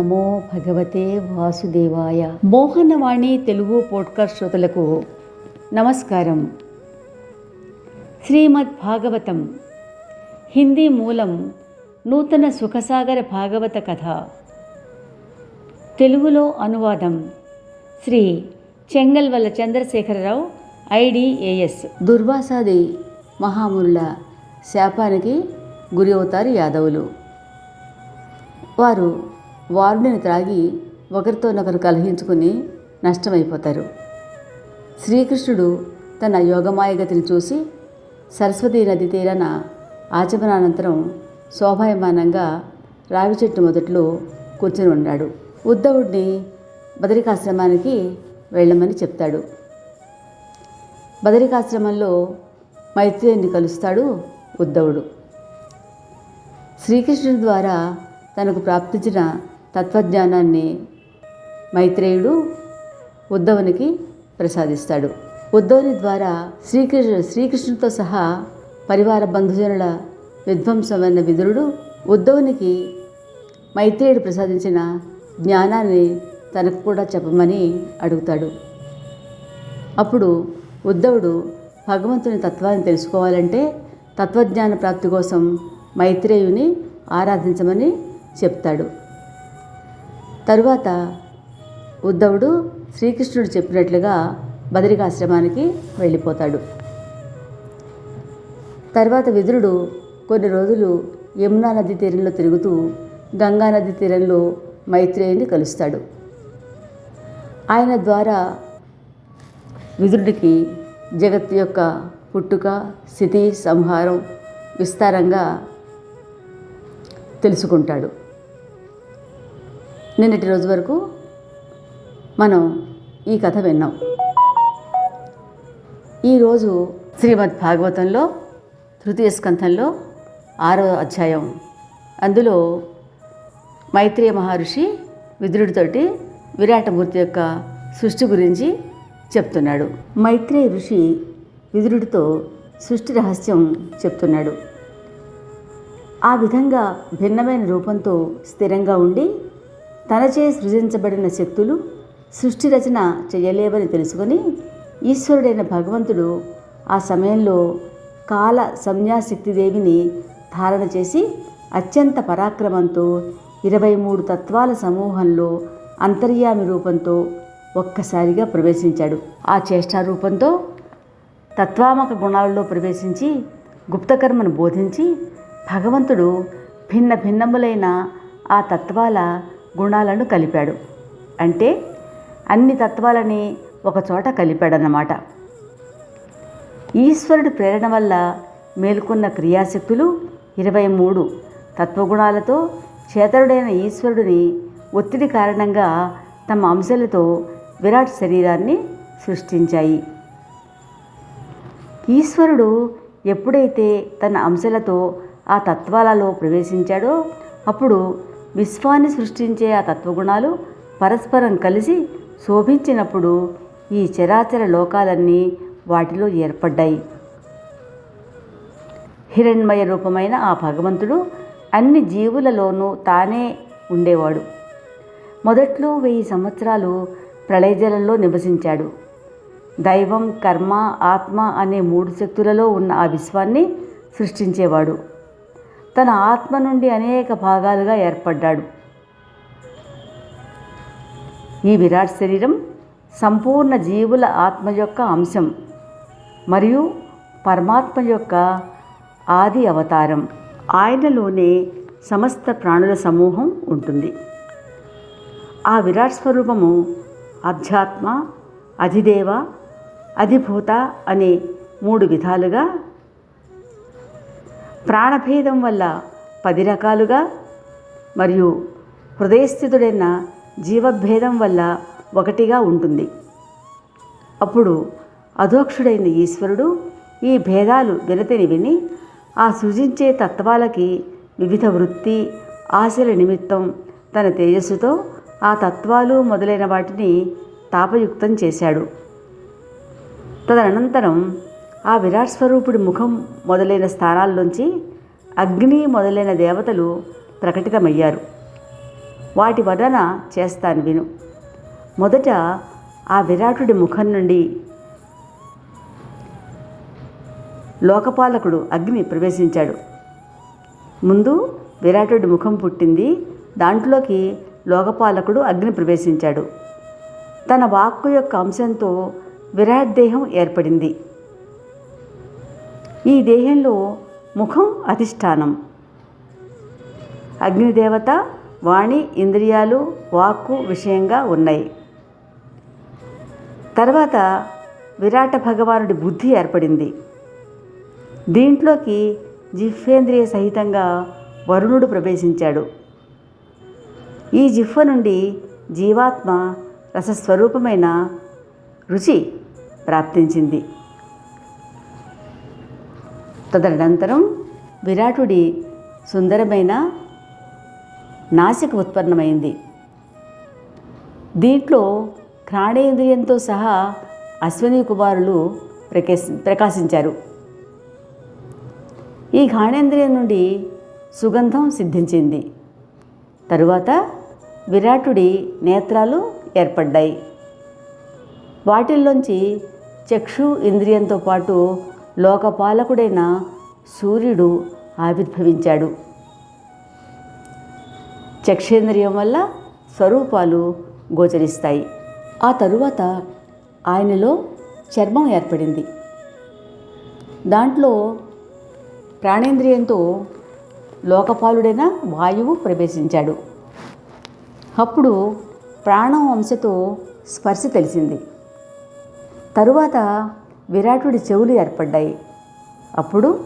నమో భగవతే వాసుదేవాయ. మోహనవాణి తెలుగు పోడ్కాస్ట్ శ్రోతలకు నమస్కారం. శ్రీమద్ భాగవతం హిందీ మూలం నూతన సుఖసాగర భాగవత కథ. తెలుగులో అనువాదం శ్రీ చెంగల్వల్ల చంద్రశేఖరరావు ఐడిఏఎస్ దుర్వాసాది మహాముళ్ళ శాపానికి గురి అవుతారు యాదవులు. వారు వారుడిని త్రాగి ఒకరితోనొకరు కలహించుకుని నష్టమైపోతారు. శ్రీకృష్ణుడు తన యోగమాయగతిని చూసి సరస్వతీ నది తీరాన ఆచమనానంతరం శోభాయమానంగా రావి చెట్టు మొదట్లో కూర్చొని ఉన్నాడు. ఉద్ధవుడిని బదరికాశ్రమానికి వెళ్ళమని చెప్తాడు. బదరికాశ్రమంలో మైత్రేయుని కలుస్తాడు ఉద్ధవుడు. శ్రీకృష్ణుడి ద్వారా తనకు ప్రాప్తించిన తత్వజ్ఞానాన్ని మైత్రేయుడు ఉద్ధవునికి ప్రసాదిస్తాడు. ఉద్ధవుని ద్వారా శ్రీకృష్ణ శ్రీకృష్ణుడితో సహా పరివార బంధుజనుల విధ్వంసమైన విదురుడు ఉద్ధవునికి మైత్రేయుడు ప్రసాదించిన జ్ఞానాన్ని తనకు కూడా చెప్పమని అడుగుతాడు. అప్పుడు ఉద్ధవుడు భగవంతుని తత్వాన్ని తెలుసుకోవాలంటే తత్వజ్ఞాన ప్రాప్తి కోసం మైత్రేయుని ఆరాధించమని చెప్తాడు. తరువాత ఉద్ధవుడు శ్రీకృష్ణుడు చెప్పినట్లుగా బదరికాశ్రమానికి వెళ్ళిపోతాడు. తర్వాత విదురుడు కొన్ని రోజులు యమునా నది తీరంలో తిరుగుతూ గంగా నది తీరంలో మైత్రేయుని కలుస్తాడు. ఆయన ద్వారా విదురుడికి జగత్తు యొక్క పుట్టుక స్థితి సంహారం విస్తారంగా తెలుసుకుంటాడు. నిన్నటి రోజు వరకు మనం ఈ కథ విన్నాం. ఈరోజు శ్రీమద్ భాగవతంలో తృతీయ స్కంధంలో ఆరో అధ్యాయం. అందులో మైత్రేయ మహర్షి విదురుడితోటి విరాటమూర్తి యొక్క సృష్టి గురించి చెప్తున్నాడు. మైత్రేయ ఋషి విదురుడితో సృష్టి రహస్యం చెప్తున్నాడు. ఆ విధంగా భిన్నమైన రూపంతో స్థిరంగా ఉండి తనచే సృజించబడిన శక్తులు సృష్టి రచన చేయలేవని తెలుసుకొని ఈశ్వరుడైన భగవంతుడు ఆ సమయంలో కాల సంజ్ఞాశక్తిదేవిని ధారణ చేసి అత్యంత పరాక్రమంతో ఇరవై మూడు తత్వాల సమూహంలో అంతర్యామి రూపంతో ఒక్కసారిగా ప్రవేశించాడు. ఆ చేష్టా రూపంతో తత్వామక గుణాలలో ప్రవేశించి గుప్తకర్మను బోధించి భగవంతుడు భిన్న భిన్నములైన ఆ తత్వాల గుణాలను కలిపాడు. అంటే అన్ని తత్వాలని ఒకచోట కలిపాడన్నమాట. ఈశ్వరుడి ప్రేరణ వల్ల మేల్కొన్న క్రియాశక్తులు ఇరవై మూడు. తత్వగుణాలతో చేతరుడైన ఈశ్వరుడిని ఒత్తిడి కారణంగా తమ అంశాలతో విరాట్ శరీరాన్ని సృష్టించాయి. ఈశ్వరుడు ఎప్పుడైతే తన అంశాలతో ఆ తత్వాలలో ప్రవేశించాడో అప్పుడు విశ్వాన్ని సృష్టించే ఆ తత్వగుణాలు పరస్పరం కలిసి శోభించినప్పుడు ఈ చరాచర లోకాలన్నీ వాటిలో ఏర్పడ్డాయి. హిరణ్మయ రూపమైన ఆ భగవంతుడు అన్ని జీవులలోనూ తానే ఉండేవాడు. మొదట్లో వెయ్యి సంవత్సరాలు ప్రళయజలంలో నివసించాడు. దైవం కర్మ ఆత్మ అనే మూడు శక్తులలో ఉన్న ఆ విశ్వాన్ని సృష్టించేవాడు. తన ఆత్మ నుండి అనేక భాగాలుగా ఏర్పడ్డాడు. ఈ విరాట్ శరీరం సంపూర్ణ జీవుల ఆత్మ యొక్క అంశం మరియు పరమాత్మ యొక్క ఆది అవతారం. ఆయనలోనే సమస్త ప్రాణుల సమూహం ఉంటుంది. ఆ విరాట్ స్వరూపము అధ్యాత్మ అధిదేవ అధిభూత అనే మూడు విధాలుగా ప్రాణభేదం వల్ల పది రకాలుగా మరియు హృదయస్థితుడైన జీవభేదం వల్ల ఒకటిగా ఉంటుంది. అప్పుడు అధోక్షుడైన ఈశ్వరుడు ఈ భేదాలు వినతిని విని ఆ సృజించే తత్వాలకి వివిధ వృత్తి ఆశల నిమిత్తం తన తేజస్సుతో ఆ తత్వాలు మొదలైన వాటిని తాపయుక్తం చేశాడు. తదనంతరం ఆ విరాట్ స్వరూపుడి ముఖం మొదలైన స్థానాల్లోంచి అగ్ని మొదలైన దేవతలు ప్రకటితమయ్యారు. వాటి వలన చేస్తాను విను. మొదట ఆ విరాటుడి ముఖం నుండి లోకపాలకుడు అగ్ని ప్రవేశించాడు. ముందు విరాటుడి ముఖం పుట్టింది. దాంట్లోకి లోకపాలకుడు అగ్ని ప్రవేశించాడు. తన వాక్కు యొక్క అంశంతో విరాట్ దేహం ఏర్పడింది. ఈ దేహంలో ముఖం అధిష్టానం. అగ్నిదేవత వాణి ఇంద్రియాలు వాక్కు విషయంగా ఉన్నాయి. తర్వాత విరాట భగవానుడి బుద్ధి ఏర్పడింది. దీంట్లోకి జిహ్వేంద్రియ సహితంగా వరుణుడు ప్రవేశించాడు. ఈ జిహ్వ నుండి జీవాత్మ రసస్వరూపమైన రుచి ప్రాప్తించింది. తదనంతరం విరాటుడి సుందరమైన నాసిక ఉత్పన్నమైంది. దీంట్లో ఘ్రాణేంద్రియంతో సహా అశ్విని కుమారులు ప్రకాశ ప్రకాశించారు. ఈ ఘాణేంద్రియం నుండి సుగంధం సిద్ధించింది. తరువాత విరాటుడి నేత్రాలు ఏర్పడ్డాయి. వాటిల్లోంచి చక్షు ఇంద్రియంతో పాటు లోకపాలకుడైన సూర్యుడు ఆవిర్భవించాడు. చక్షేంద్రియం వల్ల స్వరూపాలు గోచరిస్తాయి. ఆ తరువాత ఆయనలో చర్మం ఏర్పడింది. దాంట్లో ప్రాణేంద్రియంతో లోకపాలుడైన వాయువు ప్రవేశించాడు. అప్పుడు ప్రాణం అంశతో స్పర్శ తెలిసింది. తరువాత విరాటుడి చెవులు ఏర్పడ్డాయి. అప్పుడు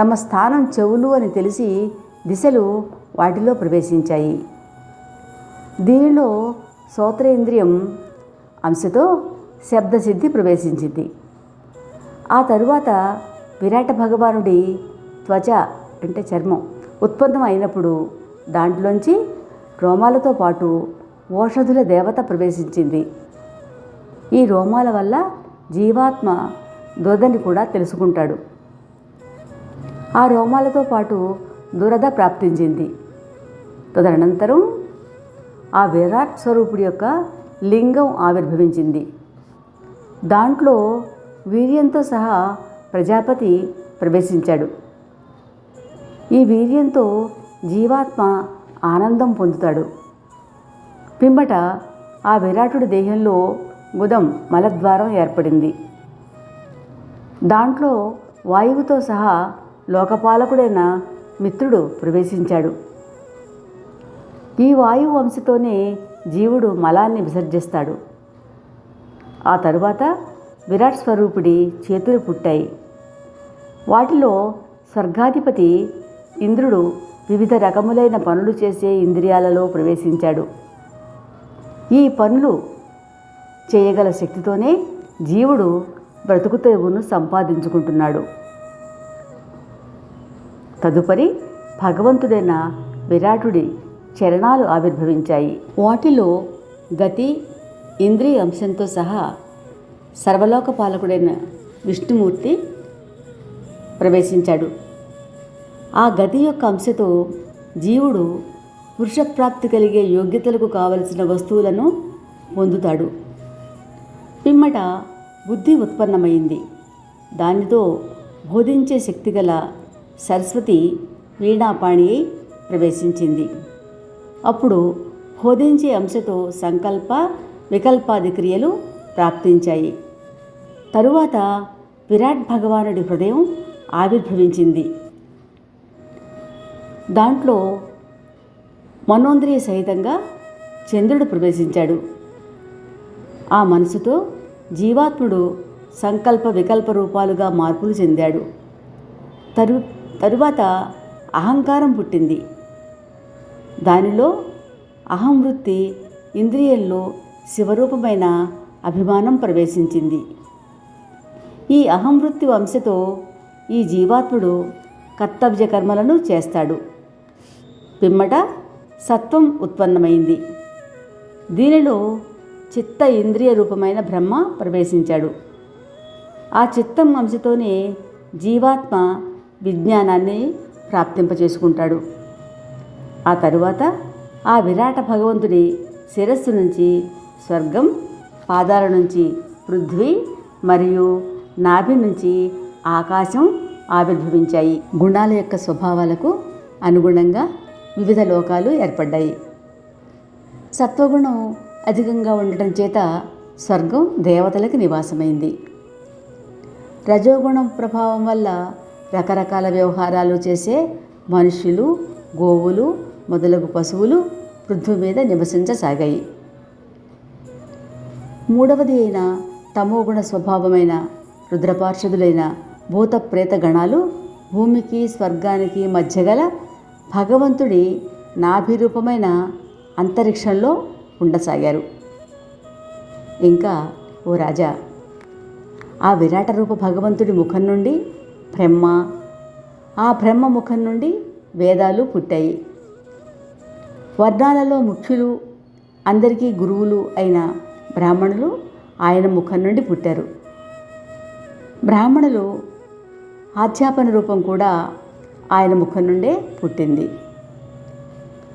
తమ స్థానం చెవులు అని తెలిసి దిశలు వాటిలో ప్రవేశించాయి. దీనిలో శ్రోత్రేంద్రియం అంశతో శబ్దసిద్ధి ప్రవేశించింది. ఆ తరువాత విరాట భగవానుడి త్వచ అంటే చర్మం ఉత్పన్నం అయినప్పుడు దాంట్లోంచి రోమాలతో పాటు ఓషధుల దేవత ప్రవేశించింది. ఈ రోమాల వల్ల జీవాత్మ దురదని కూడా తెలుసుకుంటాడు. ఆ రోమాలతో పాటు దురద ప్రాప్తించింది. తదనంతరం ఆ విరాట్ స్వరూపుడి యొక్క లింగం ఆవిర్భవించింది. దాంట్లో వీర్యంతో సహా ప్రజాపతి ప్రవేశించాడు. ఈ వీర్యంతో జీవాత్మ ఆనందం పొందుతాడు. పిమ్మట ఆ విరాటుడి దేహంలో గుదం మలద్వారం ఏర్పడింది. దాంట్లో వాయువుతో సహా లోకపాలకుడైన మిత్రుడు ప్రవేశించాడు. ఈ వాయువు వంశతోనే జీవుడు మలాన్ని విసర్జిస్తాడు. ఆ తరువాత విరాట్ స్వరూపుడి చేతులు పుట్టాయి. వాటిలో స్వర్గాధిపతి ఇంద్రుడు వివిధ రకములైన పనులు చేసే ఇంద్రియాలలో ప్రవేశించాడు. ఈ పనులు చేయగల శక్తితోనే జీవుడు బ్రతుకు తెగును సంపాదించుకుంటున్నాడు. తదుపరి భగవంతుడైన విరాటుడి చరణాలు ఆవిర్భవించాయి. వాటిలో గతి ఇంద్రియ అంశంతో సహా సర్వలోక పాలకుడైన విష్ణుమూర్తి ప్రవేశించాడు. ఆ గతి యొక్క అంశతో జీవుడు పురుషప్రాప్తి కలిగే యోగ్యతలకు కావలసిన వస్తువులను పొందుతాడు. పిమ్మట బుద్ధి ఉత్పన్నమైంది. దానితో బోధించే శక్తి గల సరస్వతి వీణాపాణి ప్రవేశించింది. అప్పుడు బోధించే అంశతో సంకల్ప వికల్పాది క్రియలు ప్రాప్తించాయి. తరువాత విరాట్ భగవానుడి హృదయం ఆవిర్భవించింది. దాంట్లో మనోంద్రియ సహితంగా చంద్రుడు ప్రవేశించాడు. ఆ మనసుతో జీవాత్ముడు సంకల్ప వికల్ప రూపాలుగా మార్పులు చెందాడు. తరు తరువాత అహంకారం పుట్టింది. దానిలో అహం వృత్తి ఇంద్రియంలో శివరూపమైన అభిమానం ప్రవేశించింది. ఈ అహం వృత్తి వంశతో ఈ జీవాత్ముడు కర్తవ్య కర్మలను చేస్తాడు. పిమ్మట సత్వం ఉత్పన్నమైంది. దీనిలో చిత్త ఇంద్రియ రూపమైన బ్రహ్మ ప్రవేశించాడు. ఆ చిత్తం అంశతోనే జీవాత్మ విజ్ఞానాన్ని ప్రాప్తింపచేసుకుంటాడు ఆ తరువాత ఆ విరాట భగవంతుడి శిరస్సు నుంచి స్వర్గం పాదాల నుంచి పృథ్వీ మరియు నాభి నుంచి ఆకాశం ఆవిర్భవించాయి. గుణాల యొక్క స్వభావాలకు అనుగుణంగా వివిధ లోకాలు ఏర్పడ్డాయి. సత్వగుణం అధికంగా ఉండటం చేత స్వర్గం దేవతలకు నివాసమైంది. రజోగుణం ప్రభావం వల్ల రకరకాల వ్యవహారాలు చేసే మనుషులు గోవులు మొదలగు పశువులు పృథ్వీ మీద నివసించసాగాయి. మూడవది అయిన తమోగుణ స్వభావమైన రుద్రపార్షదులైన భూత ప్రేత గణాలు భూమికి స్వర్గానికి మధ్యగల భగవంతుడి నాభిరూపమైన అంతరిక్షంలో ఉండసాగారు. ఇంకా ఓ రాజా ఆ విరాట రూప భగవంతుడి ముఖం నుండి బ్రహ్మ ఆ బ్రహ్మ ముఖం నుండి వేదాలు పుట్టాయి. వర్ణాలలో ముఖ్యులు అందరికీ గురువులు అయిన బ్రాహ్మణులు ఆయన ముఖం నుండి పుట్టారు. బ్రాహ్మణులు ఆధ్యాపన రూపం కూడా ఆయన ముఖం నుండే పుట్టింది.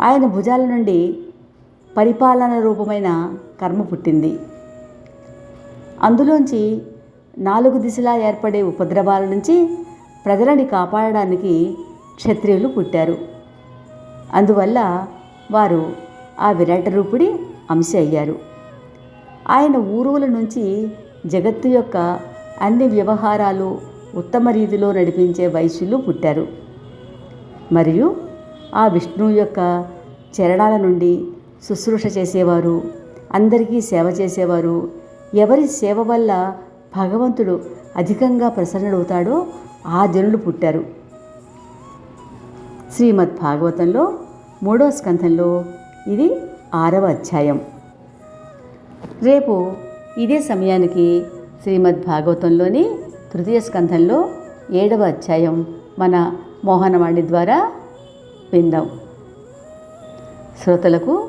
ఆయన భుజాల నుండి పరిపాలన రూపమైన కర్మ పుట్టింది. అందులోంచి నాలుగు దిశలా ఏర్పడే ఉపద్రవాల నుంచి ప్రజలని కాపాడడానికి క్షత్రియులు పుట్టారు. అందువల్ల వారు ఆ విరాట రూపుడి అంశ అయ్యారు. ఆయన ఊరువుల నుంచి జగత్తు యొక్క అన్ని వ్యవహారాలు ఉత్తమ రీతిలో నడిపించే వైశ్యులు పుట్టారు. మరియు ఆ విష్ణువు యొక్క చరణాల నుండి శుశ్రూష చేసేవారు అందరికీ సేవ చేసేవారు. ఎవరి సేవ వల్ల భగవంతుడు అధికంగా ప్రసన్నుడవుతాడో ఆ జనులు పుట్టారు. శ్రీమద్ భాగవతంలో మూడో స్కంధంలో ఇది ఆరవ అధ్యాయం. రేపు ఇదే సమయానికి శ్రీమద్ భాగవతంలోని తృతీయ స్కంధంలో ఏడవ అధ్యాయం మన మోహనవాణి ద్వారా విందాం. శ్రోతలకు